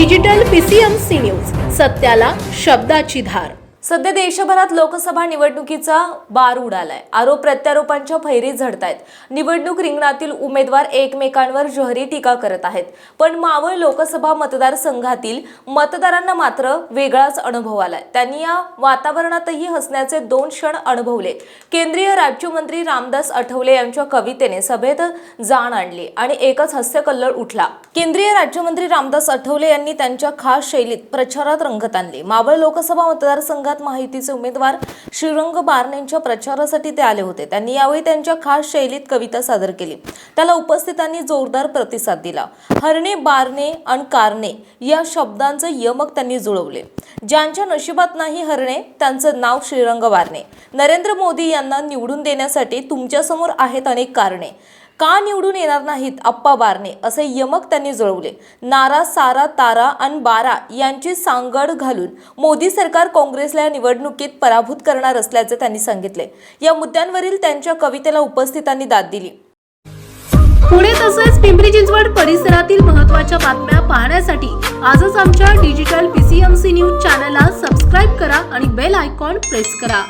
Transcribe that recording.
Digital PCMC news. सत्याला शब्दाची धार. सध्या देशभरात लोकसभा निवडणुकीचा बार उडालाय. आरोप प्रत्यारोपांच्या फैरी झडतायत. निवडणूक रिंगणातील उमेदवार एकमेकांवर जहरी टीका करत आहेत. पण मावळ लोकसभा मतदारसंघातील मतदारांना मात्र वेगळाच अनुभव आलाय. त्यांनी या वातावरणातही हसण्याचे दोन क्षण अनुभवले. केंद्रीय राज्यमंत्री रामदास आठवले यांच्या कवितेने सभेत जाण आणली आणि एकच हास्यकल्लोळ उठला. केंद्रीय राज्यमंत्री रामदास आठवले यांनी त्यांच्या खास शैलीत प्रचारात रंगत आणली. मावळ लोकसभा मतदारसंघात माहितीचे उमेदवार श्रीरंग बारणेंच्या प्रचारासाठी ते आले होते. त्यांनी यावेळी त्यांच्या खास शैलीत कविता सादर केली. त्याला उपस्थितांनी जोरदार प्रतिसाद दिला. हरणे बारणे आणि कारणे या शब्दांचं यमक त्यांनी जुळवले. ज्यांच्या नशिबात नाही हरणे त्यांचं नाव श्रीरंग बारणे. नरेंद्र मोदी यांना निवडून देण्यासाठी तुमच्यासमोर आहेत अनेक कारणे. का निवडून येणार नाहीत अप्पा बारणे? असे यमक त्यांनी जुळवले. नारा सारा तारा आणि बारा यांची सांगड घालून मोदी सरकार काँग्रेसला या निवडणुकीत पराभूत करणार असल्याचे त्यांनी सांगितले. या मुद्द्यांवरील त्यांच्या कवितेला उपस्थितांनी दाद दिली. पुणे तसेच पिंपरी चिंचवड परिसरातील महत्त्वाच्या बातम्या पाहण्यासाठी आजच आमच्या डिजिटल पीसीएमसी न्यूज चॅनलला सबस्क्राईब करा आणि बेल आयकॉन प्रेस करा.